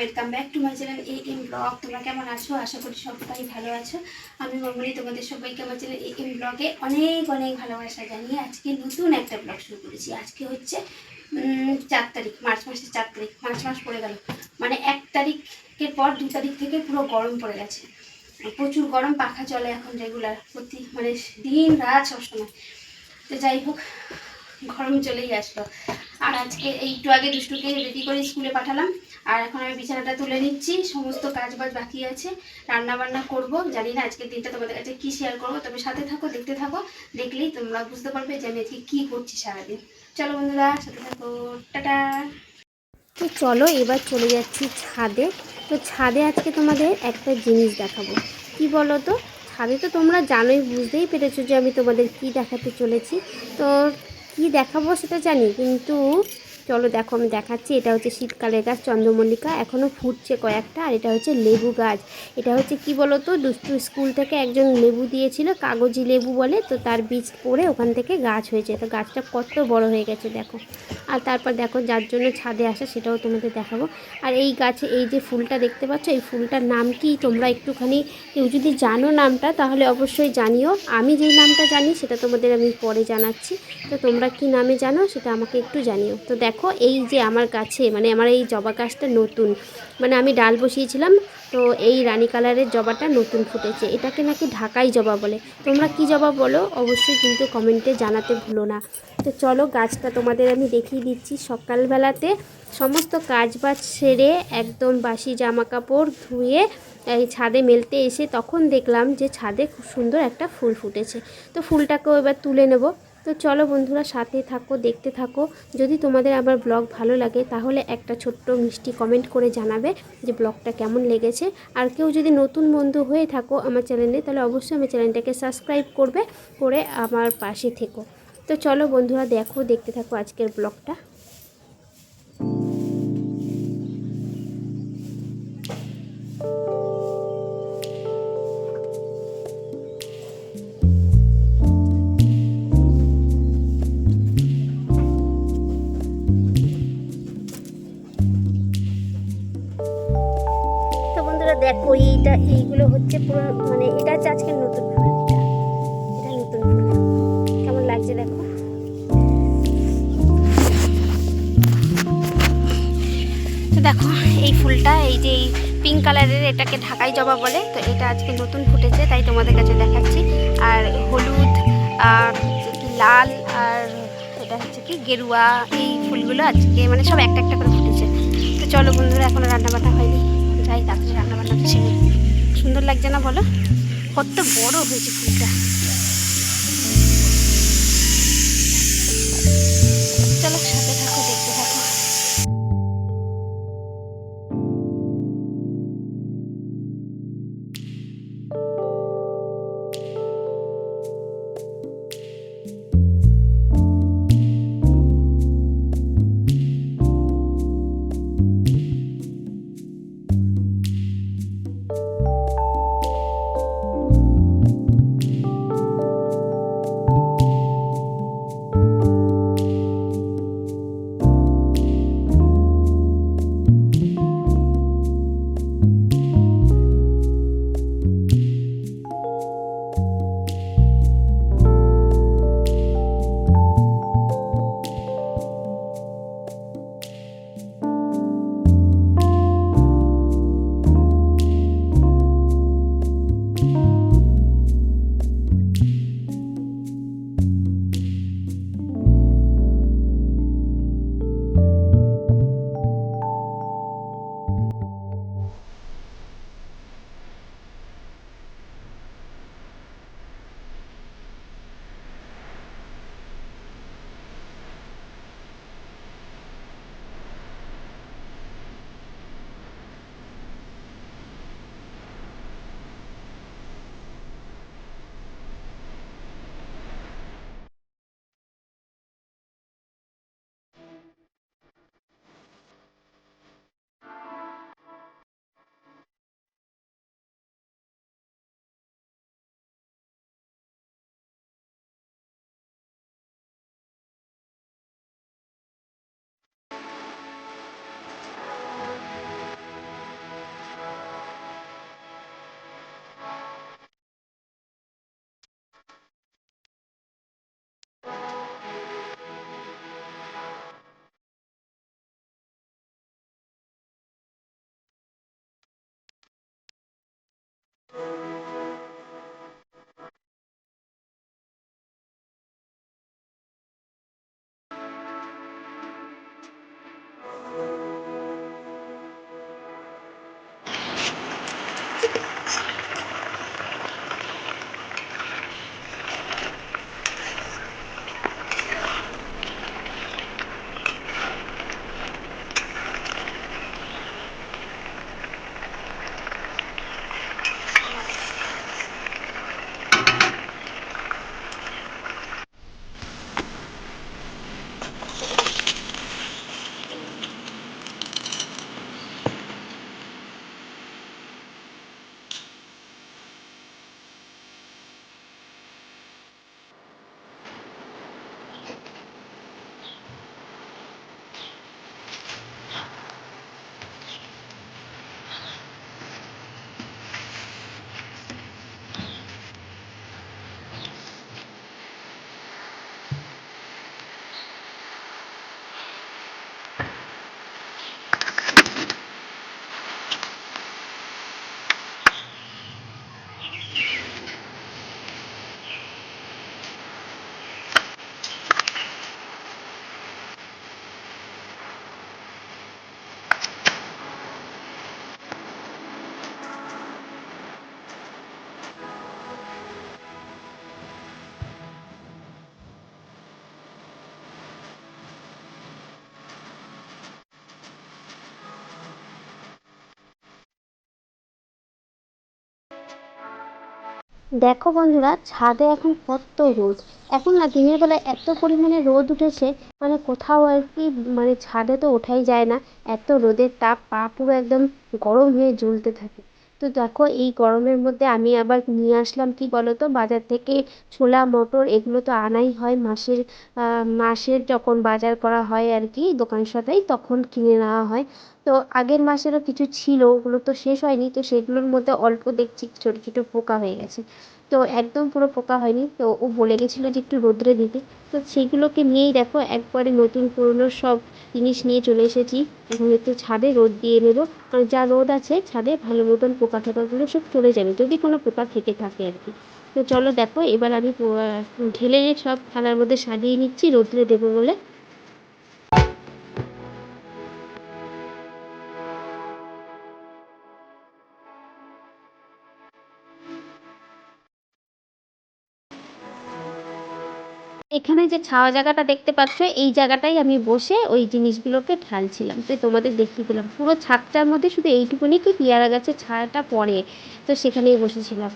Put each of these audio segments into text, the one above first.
Welcome back to my channel A M blog তোমরা কেমন আছো? আশা করি সবাই ভালো আছো। আমি মামনি তোমাদের সবাইকে আমার চ্যানেল এ এম ব্লগে অনেক অনেক ভালোবাসা জানিয়ে আজকে নতুন একটা ব্লগ শুরু করেছি। আজকে হচ্ছে চার তারিখ, মার্চ মাসের চার তারিখ, মার্চ মাস পড়ে গেল। মানে এক তারিখের পর দু তারিখ থেকে পুরো গরম পড়ে গেছে। প্রচুর গরম, পাখা চলে এখন রেগুলার প্রতি মানে দিন, রাত, সবসময়। তো যাই হোক, গরম চলেই আসলো। আর আজকে একটু আগে দুষ্টুকে রেডি করে স্কুলে পাঠালাম। আর এখন আমি বিছানাটা তুলে নিচ্ছি, সমস্ত কাজ বাজ বাকি আছে রান্না বান্না করব। জানি না আজকের দিনটা তোমাদের কাছে কি শেয়ার করব, তবে সাথে থাকো, দেখতে থাকো, দেখলেই তোমরা বুঝতে পারবে যে আমি আজকে কী করছি সারাদিন। চলো বন্ধুরা, সাথে থাকো, টাটা। তো চলো, এবার চলে যাচ্ছি ছাদে। তো ছাদে আজকে তোমাদের একটা জিনিস দেখাবো। কি বলো তো ছাদে তো তোমরা জানোই, বুঝতেই পেরেছ যে আমি তোমাদের কি দেখাতে চলেছি। তো কি দেখাবো সেটা জানি, কিন্তু চলো দেখো, আমি দেখাচ্ছি। এটা হচ্ছে শীতকালের গাছ, চন্দ্রমল্লিকা। এখনও ফুটছে কয়েকটা, আর এটা হচ্ছে লেবু গাছ। এটা হচ্ছে কি বলো তো দুষ্টু স্কুল থেকে একজন লেবু দিয়েছিল, কাগজি লেবু বলে, তো তার বীজ পড়ে ওখান থেকে গাছ হয়েছে। তো গাছটা কত বড় হয়ে গেছে, দেখো। আর তারপর দেখো, যার জন্য ছাদে আসা, সেটাও তোমাদের দেখাবো। আর এই গাছে, এই যে ফুলটা দেখতে পাচ্ছ, এই ফুলটার নাম কি? তোমরা একটুখানি, কেউ যদি জানো নামটা, তাহলে অবশ্যই জানিও। আমি যেই নামটা জানি, সেটা তোমাদের আমি পরে জানাচ্ছি। তো তোমরা কি নামে জানো, সেটা আমাকে একটু জানিও। তো দেখো এই যে আমার গাছে মানে আমার এই জবা গাছটা নতুন। মানে আমি ডাল বসিয়েছিলাম, তো এই রানী কালারের জবাটা নতুন ফুটেছে। এটাকে নাকি ঢাকাই জবা বলে। তোমরা কি জবা বলো, অবশ্যই কিন্তু কমেন্টে জানাতে ভুলো না। তো চলো, গাছটা তোমাদের আমি দেখিয়ে দিচ্ছি। সকালবেলাতে সমস্ত কাজ বাজ সেরে একদম বাসি জামা কাপড় ধুয়ে, এই ছাদে মেলতে এসে তখন দেখলাম যে ছাদে খুব সুন্দর একটা ফুল ফুটেছে। তো ফুলটাকেও এবার তুলে নেব। তো চলো বন্ধুরা, সাথে থাকো, দেখতে থাকো। যদি তোমাদের আমার ব্লগ ভালো লাগে, তাহলে একটা ছোট্ট মিষ্টি কমেন্ট করে জানাবে যে ব্লগটা কেমন লেগেছে। আর কেউ যদি নতুন বন্ধু হয়ে থাকো আমার চ্যানেলে, তাহলে অবশ্যই আমার চ্যানেলটাকে সাবস্ক্রাইব করবে, করে আমার পাশে থেকো। তো চলো বন্ধুরা, দেখো, দেখতে থাকো আজকের ব্লগটা। তো বন্ধুরা দেখো, এইটা, এইগুলো হচ্ছে পুরো মানে এটা হচ্ছে আজকে নতুন ফুল এটা। এটা নতুন ফুল কেমন লাগছে দেখো? তো দেখো, এই ফুলটা, এই যে এই পিঙ্ক কালারের এটাকে ঢাকাই জবা বলে, তো এটা আজকে নতুন ফুটেছে, তাই তোমাদের কাছে দেখাচ্ছি। আর হলুদ, আর লাল, আর এটা হচ্ছে কি গেরুয়া, এই ফুলগুলো আজকে মানে সব একটা একটা করে ফুটেছে। তো চলো বন্ধুরা, এখনও রান্না বান্না হয়নি। রান্না সুন্দর লাগছে না বলো? কত বড় হয়েছে ফুলটা। দেখো বন্ধুরা, ছাদে এখন কত রোদ। এখন না, দিনের বেলা এত পরিমাণে রোদ উঠেছে মানে কোথাও আর কি মানে ছাদে তো ওঠাই যায় না। এত রোদের তাপ, পা পুরো একদম গরম হয়ে জ্বলতে থাকে। তো দেখো, এই গরমের মধ্যে আমি আবার নিয়ে আসলাম, কি বলো তো বাজার থেকে ছোলা, মটর, এগুলো তো আনাই হয় মাসের মাসের যখন বাজার করা হয় আর কি, দোকান সদাই তখন কিনে নেওয়া হয়। তো আগের মাসেরও কিছু ছিল, ওগুলো তো শেষ হয়নি, তো সেগুলোর মধ্যে অল্প দেখছি, ছোটো ছোটো পোকা হয়ে গেছে। তো একদম পুরো পোকা হয়নি, তো ও বলে গেছিল যে একটু রোদ্রে দিতে। তো সেইগুলোকে নিয়েই দেখো, একবারে নতুন পুরনো সব জিনিস নিয়ে চলে এসেছি। এখানে একটু ছাদে রোদ দিয়ে নেব, কারণ যা রোদ আছে ছাদে ভালো মতন পোকা টোকাগুলো সব চলে যাবে, যদি কোনো পোকা থেকে থাকে আর কি। তো চলো দেখো, এবার আমি ঢেলে সব থালার মধ্যে সাজিয়ে নিচ্ছি, রোদ্রে দেবো বলে। এখানে যে ছাওয়া জায়গাটা দেখতে পাচ্ছ, এই জায়গাটাই আমি বসে ওই জিনিসগুলোকে ঢালছিলাম। তো তোমাদের দেখিয়ে দিলাম। পুরো ছাদটার মধ্যে শুধু এইটুকুনি কি পেয়ারা গাছের ছায়াটা পড়ে, তো সেখানেই বসেছিলাম।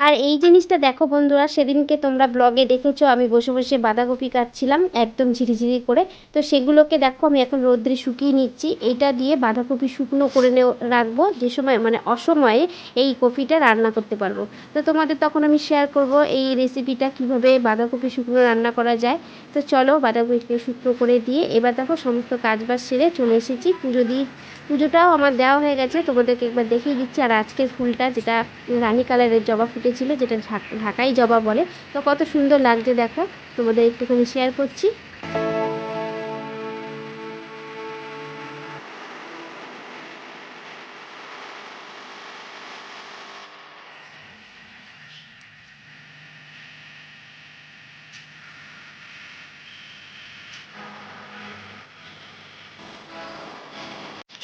আর এই জিনিসটা দেখো বন্ধুরা, সেদিনকে তোমরা ব্লগে দেখেছ, আমি বসে বসে বাঁধাকপি কাটছিলাম, একদম ঝিরিঝিরি করে। তো সেগুলোকে দেখো, আমি এখন রোদ্রে শুকিয়ে নিচ্ছি। এইটা দিয়ে বাঁধাকপি শুকনো করে নে রাখব। যে সময় মানে অসময়ে এই কপিটা রান্না করতে পারব। তো তোমাদের তখন আমি শেয়ার করব এই রেসিপিটা কীভাবে বাঁধাকপি শুকনো রান্না করা যায়। তো চলো বাঁধাকপিকে শুকনো করে দিয়ে, এবার দেখো সমস্ত কাজবাজ সেরে চলে এসেছি। পুজো দিয়ে পুজোটাও আমার দেওয়া হয়ে গেছে। তোমাদেরকে একবার দেখিয়ে দিচ্ছি। আর আজকের ফুলটা যেটা রানী কালারের জবা ফুটেছিল, যেটা ঢাক- ঢাকাই জবা বলে। তো কত সুন্দর লাগছে, দেখো। তোমাদের একটুখানি শেয়ার করছি।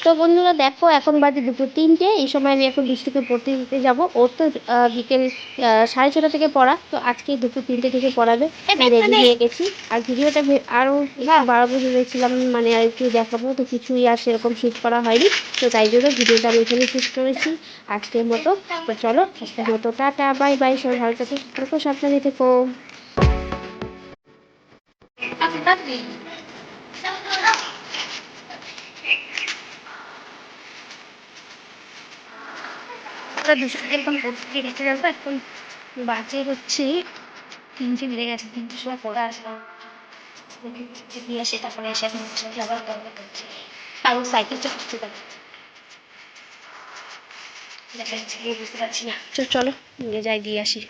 তো বন্ধুরা দেখো এখন বাজে দুপুর তিনটে। এই সময় আমি এখন বৃষ্টিকে পড়তে দিতে যাব। ওর তো বিকেল সাড়ে ছটা থেকে পড়া। তো আজকে দুপুর তিনটে থেকে পড়াবে। রেডি হয়ে গেছি। আর ভিডিওটা আরও বাড়াবো ভেবেছিলাম মানে আর একটু দেখাবো। তো কিছুই আর সেরকম শ্যুট করা হয়নি। তো তাই জন্য ভিডিওটা আমি এখানে শ্যুট করেছি আজকের মতো। তো চলো আজকের মতো টাটা বাই বাই। সবাই ভালো থাকো থাকো সাবধানে থেকো। আমরা দুশো এরকম পড়তে গেছে। যাব এখন বাজে হচ্ছে তিনটে বেড়ে গেছে, তিনটের সময় পড়ে আসলাম দিয়ে এসে তারপরে এসে আবার দরকার করছি। আর সাইকেল করতে পারি দেখা যাচ্ছে বুঝতে পারছি না। চলো, নিয়ে যাই, দিয়ে আসি।